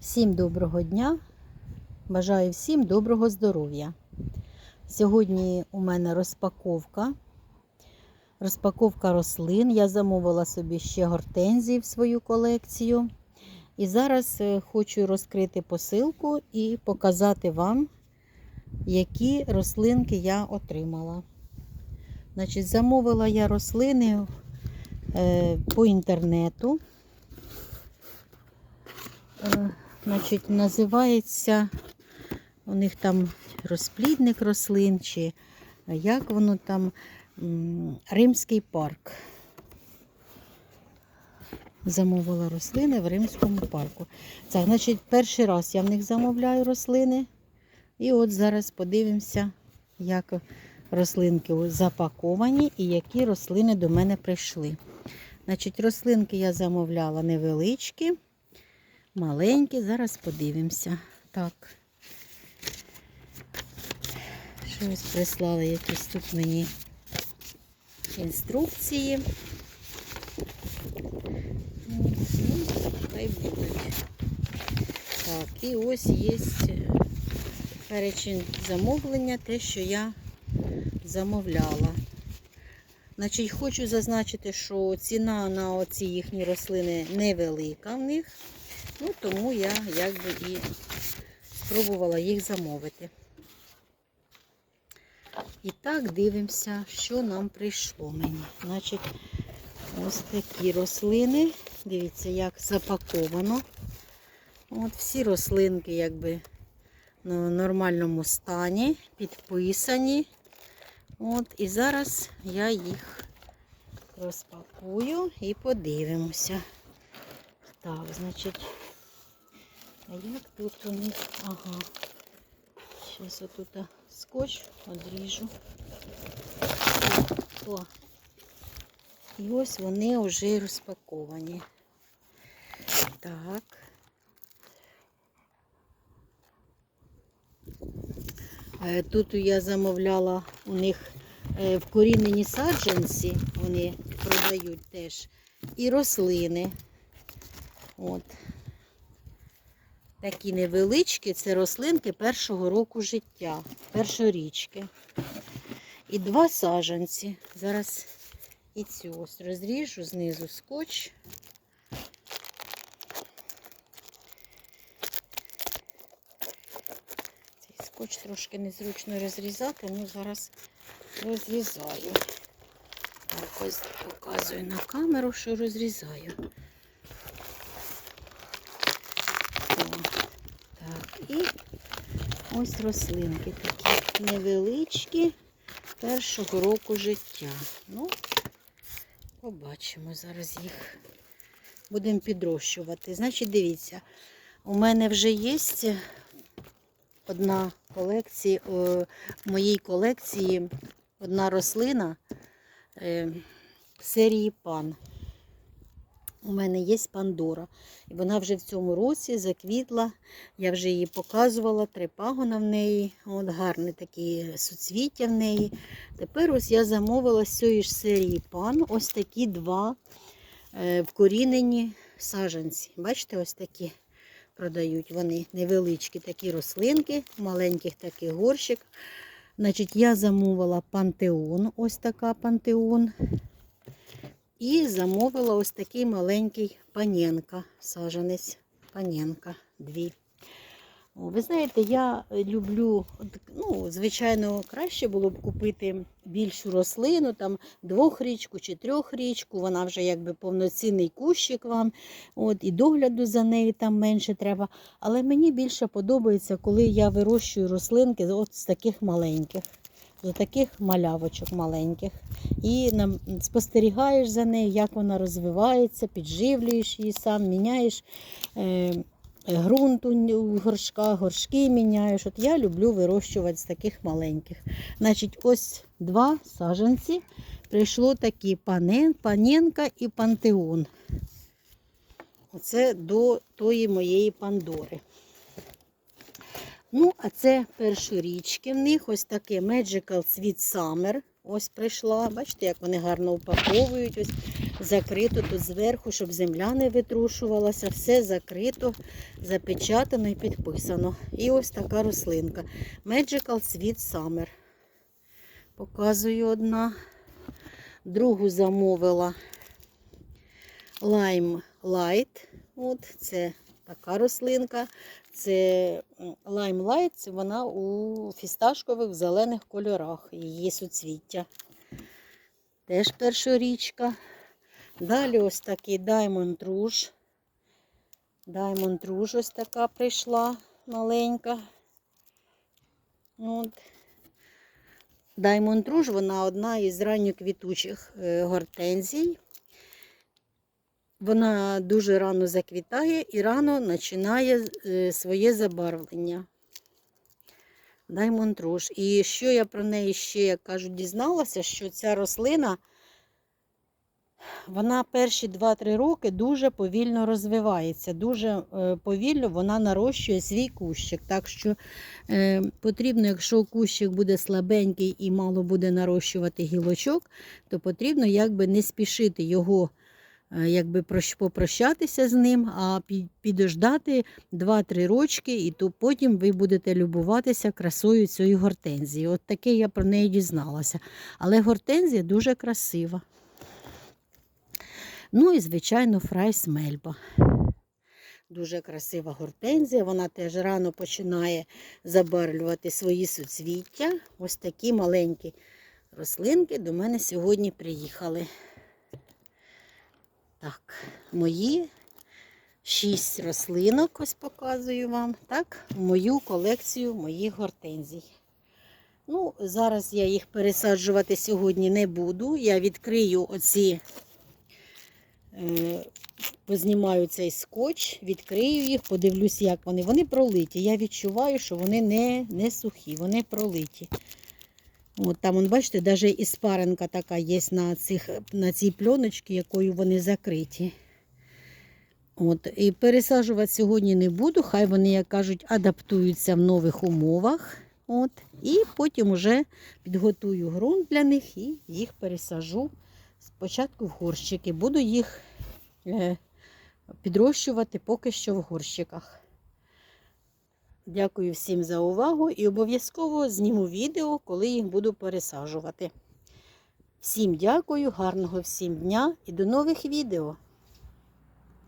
Всім доброго дня! Бажаю всім доброго здоров'я. Сьогодні у мене розпаковка. Розпаковка рослин. Я замовила собі ще гортензії в свою колекцію. І зараз е, хочу розкрити посилку і показати вам, які рослинки я отримала. Значить, замовила я рослини е, по інтернету. Значить, називається у них там розплідник рослин, чи як воно там Римський парк. Замовила рослини в Римському парку. Так, значить, перший раз я в них замовляю рослини. І от зараз подивимося, як рослинки запаковані і які рослини до мене прийшли. Значить, рослинки я замовляла невеличкі маленькі. Зараз подивимося. Так. Щось прислали якісь тут мені інструкції. Хай будуть. Так, і ось є перечень замовлення, те, що я замовляла. Значить, хочу зазначити, що ціна на оці їхні рослини невелика в них. Ну, тому я якби і спробувала їх замовити. І так дивимося, що нам прийшло мені. Значить, ось такі рослини. Дивіться, як запаковано. От всі рослинки, якби в нормальному стані, підписані. От, і зараз я їх розпакую і подивимося. Так, значить, а як тут у них? Ага. Зараз отут скотч одріжу. О. І ось вони вже розпаковані. Так. Е, Тут я замовляла у них е, вкорінені саджанці, вони продають теж, і рослини. От. Такі невеличкі, це рослинки першого року життя, першорічки. І два саджанці. Зараз і цю ось розріжу знизу скотч. Цей скотч трошки незручно розрізати, ну зараз розрізаю. Так, ось показую на камеру, що розрізаю. Так, і ось рослинки такі невеличкі першого року життя. Ну, побачимо зараз їх. Будемо підрощувати. Значить, дивіться, у мене вже є одна колекція, в моїй колекції одна рослина е, серії пан. У мене є Пандора. І вона вже в цьому році заквітла. Я вже її показувала, три пагона в неї. От Гарне такі суцвіття в неї. Тепер ось я замовила з цієї ж серії пан ось такі два е, вкорінені саджанці. Бачите, ось такі продають вони невеличкі такі рослинки, маленьких таких горщик. Значить, Я замовила пантеон, ось така пантеон. І замовила ось такий маленький паненка, сажанець паненка, дві. Ви знаєте, я люблю, ну, звичайно, краще було б купити більшу рослину, там двохрічку чи трьохрічку, вона вже якби повноцінний кущик вам, от, і догляду за нею там менше треба. Але мені більше подобається, коли я вирощую рослинки от з таких маленьких до таких малявочок маленьких. І спостерігаєш за нею, як вона розвивається, підживлюєш її сам, міняєш е, ґрунт у горшках, горшки міняєш. От Я люблю вирощувати з таких маленьких. Значить, ось два саженці. Прийшло такі панен, паненка і пантеон. Оце до тої моєї Пандори. Ну, а це першорічки в них. Ось таке Magical Sweet Summer. Ось прийшла. Бачите, як вони гарно упаковують. Ось закрито тут зверху, щоб земля не витрушувалася. Все закрито, запечатано і підписано. І ось така рослинка. Magical Sweet Summer. Показую одна. Другу замовила Lime Light. От це така рослинка. Це Lime Light, вона у фісташкових зелених кольорах. Її суцвіття. Теж першорічка. Далі ось такий Diamond Rouge. Diamond Rouge ось така прийшла маленька. От. Diamond Rouge, вона одна із ранньоквітучих е, гортензій. Вона дуже рано заквітає і рано починає е, своє забарвлення. Diamond Rouge. І що я про неї ще, як кажуть, дізналася, що ця рослина, вона перші 2-3 роки дуже повільно розвивається. Дуже е, повільно вона нарощує свій кущик. Так що е, потрібно, якщо кущик буде слабенький і мало буде нарощувати гілочок, то потрібно якби не спішити його якби попрощатися з ним, а підождати 2-3 рочки, і то потім ви будете любуватися красою цієї гортензії. От таке я про неї дізналася. Але гортензія дуже красива. Ну і, звичайно, фрайс мельба. Дуже красива гортензія. Вона теж рано починає забарвлювати свої суцвіття. Ось такі маленькі рослинки до мене сьогодні приїхали. Так, мої шість рослинок, ось показую вам, так, мою колекцію моїх гортензій. Ну, зараз я їх пересаджувати сьогодні не буду. Я відкрию оці, е, познімаю цей скотч, відкрию їх, подивлюсь, як вони. Вони пролиті. Я відчуваю, що вони не, не сухі, вони пролиті. От там, он, бачите, навіть іспаренка така є на, цих, на цій пленочці, якою вони закриті. От, і пересаджувати сьогодні не буду, хай вони, як кажуть, адаптуються в нових умовах. От, і потім вже підготую ґрунт для них і їх пересажу спочатку в горщики. Буду їх е, підрощувати поки що в горщиках. Дякую всім за увагу і обов'язково зніму відео, коли їх буду пересаджувати. Всім дякую, гарного всім дня і до нових відео!